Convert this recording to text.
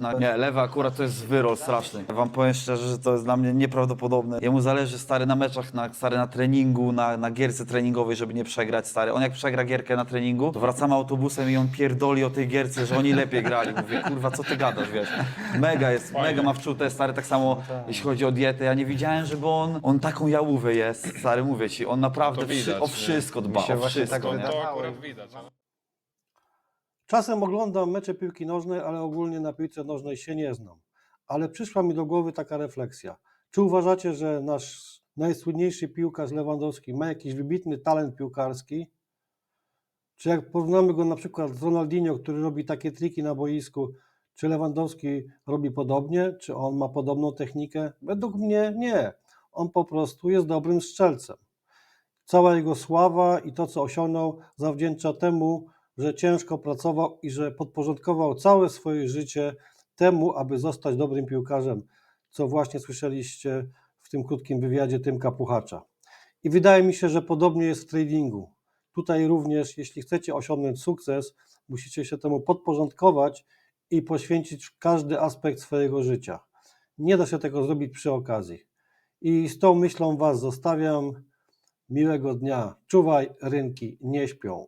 Na... Nie, lewy akurat to jest wyrol straszny. Ja wam powiem szczerze, że to jest dla mnie nieprawdopodobne. Jemu zależy stary na meczach, na, stary na treningu, na, na gierce treningowej, żeby nie przegrać stary. On jak przegra gierkę na treningu, to wracamy autobusem i on pierdoli o tej gierce, że oni lepiej grali. Mówię, kurwa, co ty gadasz, wiesz. Mega jest, mega ma wczute, stary, tak samo jeśli chodzi o dietę. Ja nie widziałem, żeby on, on taką jałówę jest, stary, mówię ci. On naprawdę wszy- widać, o nie? wszystko dba, Mi się o właśnie wszystko, tak nie? To akurat widać. no. Czasem oglądam mecze piłki nożnej, ale ogólnie na piłce nożnej się nie znam. Ale przyszła mi do głowy taka refleksja. Czy uważacie, że nasz najsłynniejszy piłkarz Lewandowski ma jakiś wybitny talent piłkarski? Czy jak porównamy go na przykład z Ronaldinho, który robi takie triki na boisku, czy Lewandowski robi podobnie? Czy on ma podobną technikę? Według mnie nie. On po prostu jest dobrym strzelcem. Cała jego sława i to, co osiągnął, zawdzięcza temu, że ciężko pracował i że podporządkował całe swoje życie temu, aby zostać dobrym piłkarzem, co właśnie słyszeliście w tym krótkim wywiadzie Tymka Puchacza. I wydaje mi się, że podobnie jest w tradingu. Tutaj również, jeśli chcecie osiągnąć sukces, musicie się temu podporządkować i poświęcić każdy aspekt swojego życia. Nie da się tego zrobić przy okazji. I z tą myślą Was zostawiam. Miłego dnia. Czuwaj, rynki nie śpią.